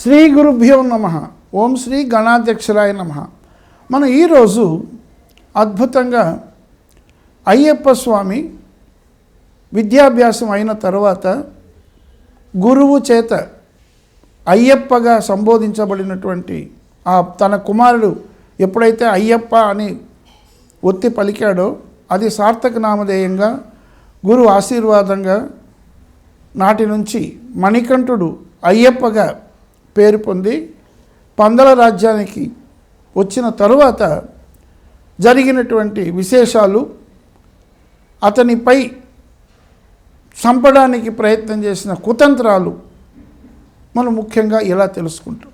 శ్రీ గురుభ్యో నమ. ఓం శ్రీ గణాధ్యక్షరాయ నమ. మనం ఈరోజు అద్భుతంగా అయ్యప్ప స్వామి విద్యాభ్యాసం అయిన తర్వాత గురువు చేత అయ్యప్పగా సంబోధించబడినటువంటి ఆ తన కుమారుడు ఎప్పుడైతే అయ్యప్ప అని ఒత్తి పలికాడో అది సార్థక నామధేయంగా గురు ఆశీర్వాదంగా నాటి నుంచి మణికంఠుడు అయ్యప్పగా పేరు పొంది పందల రాజ్యానికి వచ్చిన తరువాత జరిగినటువంటి విశేషాలు అతనిపై చంపడానికి ప్రయత్నం చేసిన కుతంత్రాలు మనం ముఖ్యంగా ఇలా తెలుసుకుంటాం.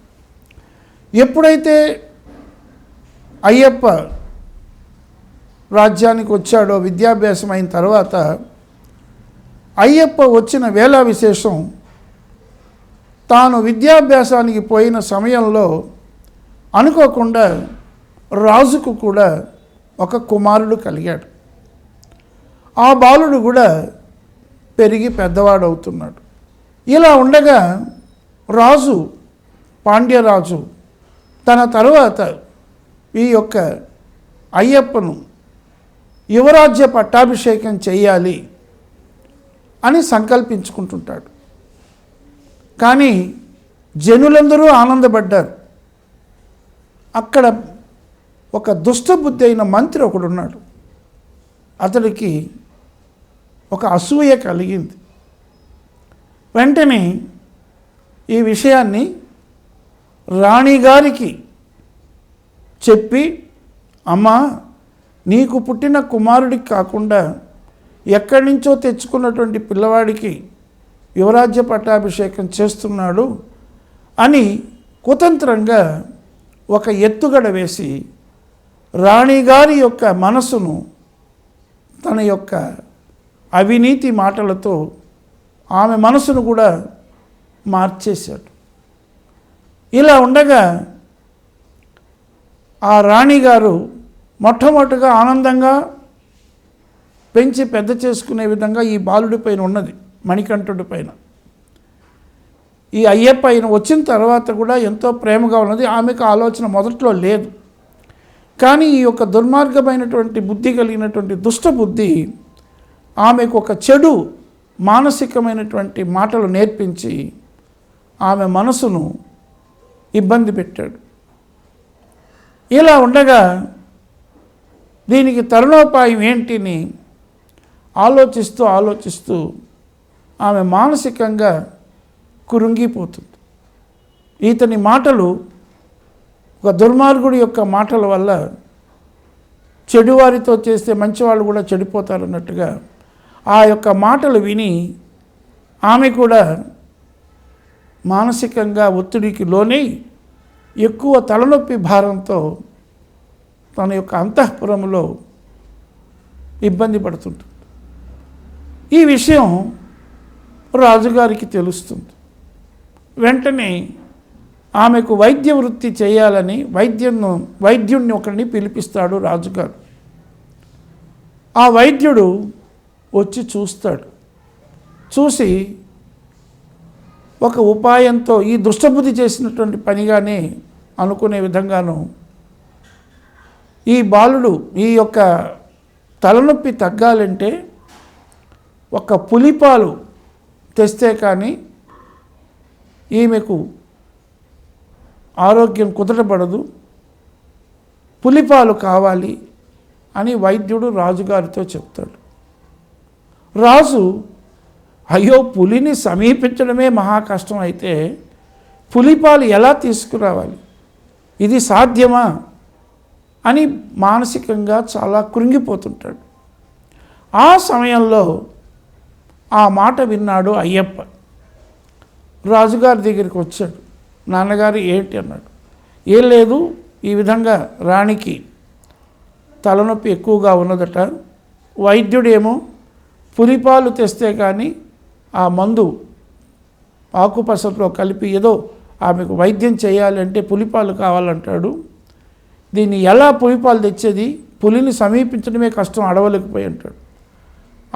ఎప్పుడైతే అయ్యప్ప రాజ్యానికి వచ్చాడో విద్యాభ్యాసం అయిన తర్వాత అయ్యప్ప వచ్చిన వేళ విశేషం తాను విద్యాభ్యాసానికి పోయిన సమయంలో అనుకోకుండా రాజుకు కూడా ఒక కుమారుడు కలిగాడు. ఆ బాలుడు కూడా పెరిగి పెద్దవాడవుతున్నాడు. ఇలా ఉండగా రాజు పాండ్యరాజు తన తరువాత ఈ యొక్క అయ్యప్పను యువరాజ్య పట్టాభిషేకం చేయాలి అని సంకల్పించుకుంటుంటాడు. కానీ జనులందరూ ఆనందపడ్డారు. అక్కడ ఒక దుష్టబుద్ధి అయిన మంత్రి ఒకడున్నాడు అతడికి ఒక అసూయ కలిగింది. వెంటనే ఈ విషయాన్ని రాణిగారికి చెప్పి అమ్మా నీకు పుట్టిన కుమారుడికి కాకుండా ఎక్కడి నుంచో తెచ్చుకున్నటువంటి పిల్లవాడికి యువరాజ్య పట్టాభిషేకం చేస్తున్నాడు అని కుతంత్రంగా ఒక ఎత్తుగడ వేసి రాణిగారి యొక్క మనసును తన యొక్క అవినీతి మాటలతో ఆమె మనసును కూడా మార్చేశాడు. ఇలా ఉండగా ఆ రాణిగారు మొట్టమొదటిగా ఆనందంగా పెంచి పెద్ద చేసుకునే విధంగా ఈ బాలుడి పైన ఉన్నది. మణికంఠుడి పైన. ఈ అయ్యప్ప ఆయన వచ్చిన తర్వాత కూడా ఎంతో ప్రేమగా ఉన్నది. ఆమెకు ఆలోచన మొదట్లో లేదు. కానీ ఈ యొక్క దుర్మార్గమైనటువంటి బుద్ధి కలిగినటువంటి దుష్ట బుద్ధి ఆమెకు ఒక చెడు మానసికమైనటువంటి మాటలు నేర్పించి ఆమె మనసును ఇబ్బంది పెట్టాడు. ఇలా ఉండగా దీనికి తరుణోపాయం ఏంటిని ఆలోచిస్తూ ఆలోచిస్తూ ఆమె మానసికంగా కురుంగిపోతుంది. ఇతని మాటలు ఒక దుర్మార్గుడి యొక్క మాటల వల్ల చెడువారితో చేస్తే మంచివాళ్ళు కూడా చెడిపోతారన్నట్టుగా ఆ యొక్క మాటలు విని ఆమె కూడా మానసికంగా ఒత్తిడికి లోనై ఎక్కువ తలనొప్పి భారంతో తన యొక్క అంతఃపురంలో ఇబ్బంది పడుతుంటుంది. ఈ విషయం రాజుగారికి తెలుస్తుంది. వెంటనే ఆమెకు వైద్య వృత్తి చేయాలని వైద్యును వైద్యుడిని ఒకరిని పిలిపిస్తాడు రాజుగారు. ఆ వైద్యుడు వచ్చి చూస్తాడు. చూసి ఒక ఉపాయంతో ఈ దుష్టబుద్ధి చేసినటువంటి పనిగానే అనుకునే విధంగాను ఈ బాలుడు ఈ యొక్క తలనొప్పి తగ్గాలంటే ఒక పులిపాలు తెస్తే కానీ ఈమెకు ఆరోగ్యం కుదరబడదు. పులిపాలు కావాలి అని వైద్యుడు రాజుగారితో చెప్తాడు. రాజు అయ్యో పులిని సమీపించడమే మహా కష్టం అయితే పులిపాలు ఎలా తీసుకురావాలి? ఇది సాధ్యమా? అని మానసికంగా చాలా కృంగిపోతుంటాడు. ఆ సమయంలో ఆ మాట విన్నాడు అయ్యప్ప. రాజుగారి దగ్గరికి వచ్చాడు. నాన్నగారు ఏంటి అన్నాడు. ఏం లేదు ఈ విధంగా రాణికి తలనొప్పి ఎక్కువగా ఉన్నదట. వైద్యుడేమో పులిపాలు తెస్తే కానీ ఆ మందు ఆకుపసట్లో కలిపి ఏదో ఆమెకు వైద్యం చేయాలంటే పులిపాలు కావాలంటాడు. దీన్ని ఎలా పులిపాలు తెచ్చేది? పులిని సమీపించడమే కష్టం అడవలేకపోయి అంటాడు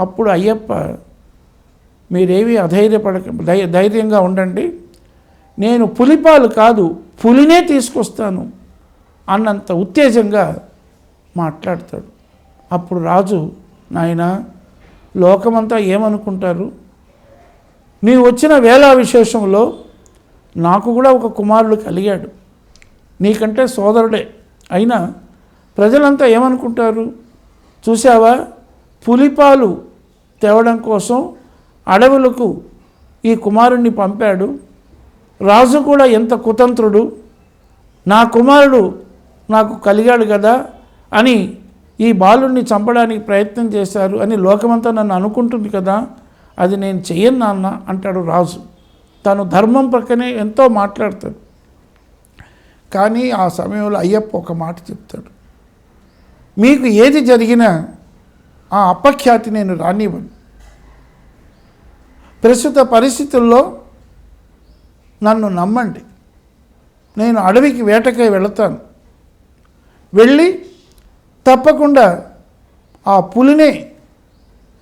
అప్పుడు అయ్యప్ప మీరేవి అధైర్యపడక ధై ధైర్యంగా ఉండండి. నేను పులిపాలు కాదు పులినే తీసుకొస్తాను అన్నంత ఉత్తేజంగా మాట్లాడతాడు. అప్పుడు రాజు నాయన లోకమంతా ఏమనుకుంటారు? నీ వచ్చిన వేళా విశేషంలో నాకు కూడా ఒక కుమారుడు కలిగాడు. నీకంటే సోదరుడే. అయినా ప్రజలంతా ఏమనుకుంటారు? చూసావా పులిపాలు తేవడం కోసం అడవులకు ఈ కుమారుణ్ణి పంపాడు. రాజు కూడా ఎంత కుతంత్రుడు నా కుమారుడు నాకు కలిగాడు కదా అని ఈ బాలుణ్ణి చంపడానికి ప్రయత్నం చేశారు అని లోకమంతా నన్ను అనుకుంటుంది కదా అది నేను చెయ్యను నాన్న అంటాడు రాజు. తను ధర్మం ప్రక్కనే ఎంతో మాట్లాడతాడు. కానీ ఆ సమయంలో అయ్యప్ప ఒక మాట చెప్తాడు. మీకు ఏది జరిగినా ఆ అపఖ్యాతి నేను రానివ్వను. ప్రస్తుత పరిస్థితుల్లో నన్ను నమ్మండి. నేను అడవికి వేటకై వెళతాను. వెళ్ళి తప్పకుండా ఆ పులినే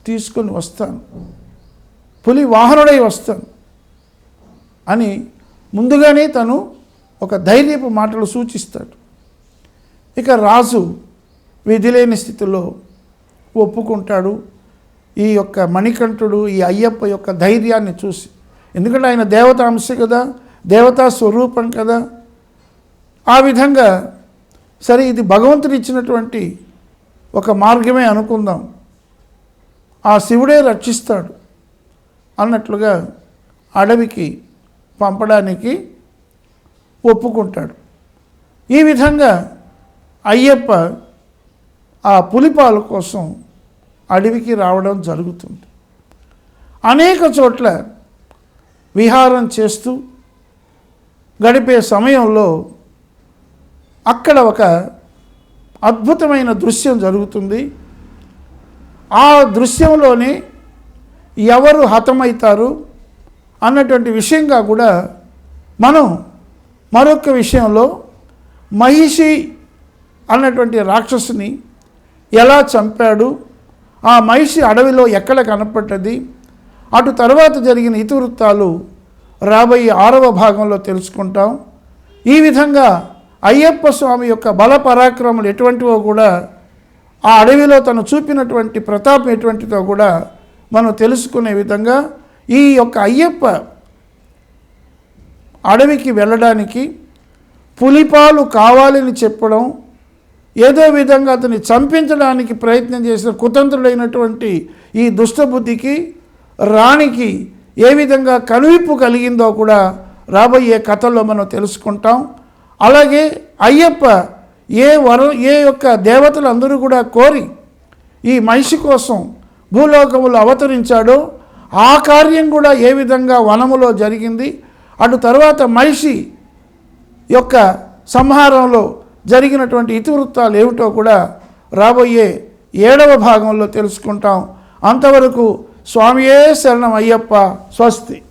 తీసుకొని వస్తాను. పులి వాహనుడై వస్తాను అని ముందుగానే తను ఒక ధైర్యపు మాటలు సూచిస్తాడు. ఇక రాజు విధి లేని స్థితిలో ఒప్పుకుంటాడు. ఈ యొక్క మణికంఠుడు ఈ అయ్యప్ప యొక్క ధైర్యాన్ని చూసి. ఎందుకంటే ఆయన దేవత అంశ కదా దేవతా స్వరూపం కదా. ఆ విధంగా సరే ఇది భగవంతుడు ఇచ్చినటువంటి ఒక మార్గమే అనుకుందాం. ఆ శివుడే రక్షిస్తాడు అన్నట్లుగా అడవికి పంపడానికి ఒప్పుకుంటాడు. ఈ విధంగా అయ్యప్ప ఆ పులిపాల కోసం అడవికి రావడం జరుగుతుంది. అనేక చోట్ల విహారం చేస్తూ గడిపే సమయంలో అక్కడ ఒక అద్భుతమైన దృశ్యం జరుగుతుంది. ఆ దృశ్యంలోనే ఎవరు హతమవుతారు అన్నటువంటి విషయంగా కూడా మనం మరొక విషయంలో మహిషి అన్నటువంటి రాక్షసుని ఎలా చంపాడు ఆ మహిషి అడవిలో ఎక్కడ కనపడ్డది? అటు తర్వాత జరిగిన ఇతివృత్తాలు రాబోయే ఆరవ భాగంలో తెలుసుకుంటాం. ఈ విధంగా అయ్యప్ప స్వామి యొక్క బల పరాక్రమాలు ఎటువంటివో కూడా ఆ అడవిలో తను చూపినటువంటి ప్రతాపం ఎటువంటిదో కూడా మనం తెలుసుకునే విధంగా ఈ యొక్క అయ్యప్ప అడవికి వెళ్ళడానికి పులిపాలు కావాలని చెప్పడం ఏదో విధంగా అతన్ని చంపించడానికి ప్రయత్నం చేసిన కుతంత్రుడైనటువంటి ఈ దుష్టబుద్ధికి రాణికి ఏ విధంగా కనువిప్పు కలిగిందో కూడా రాబోయే కథల్లో మనం తెలుసుకుంటాం. అలాగే అయ్యప్ప ఏ వరం ఏ యొక్క దేవతలు అందరూ కూడా కోరి ఈ మనిషి కోసం భూలోకములు అవతరించాడో ఆ కార్యం కూడా ఏ విధంగా వనములో జరిగింది. అటు తర్వాత మనిషి యొక్క సంహారంలో జరిగినటువంటి ఇతివృత్తాలు ఏమిటో కూడా రాబోయే ఏడవ భాగంలో తెలుసుకుంటాం. అంతవరకు స్వామియే శరణం అయ్యప్ప స్వస్తి.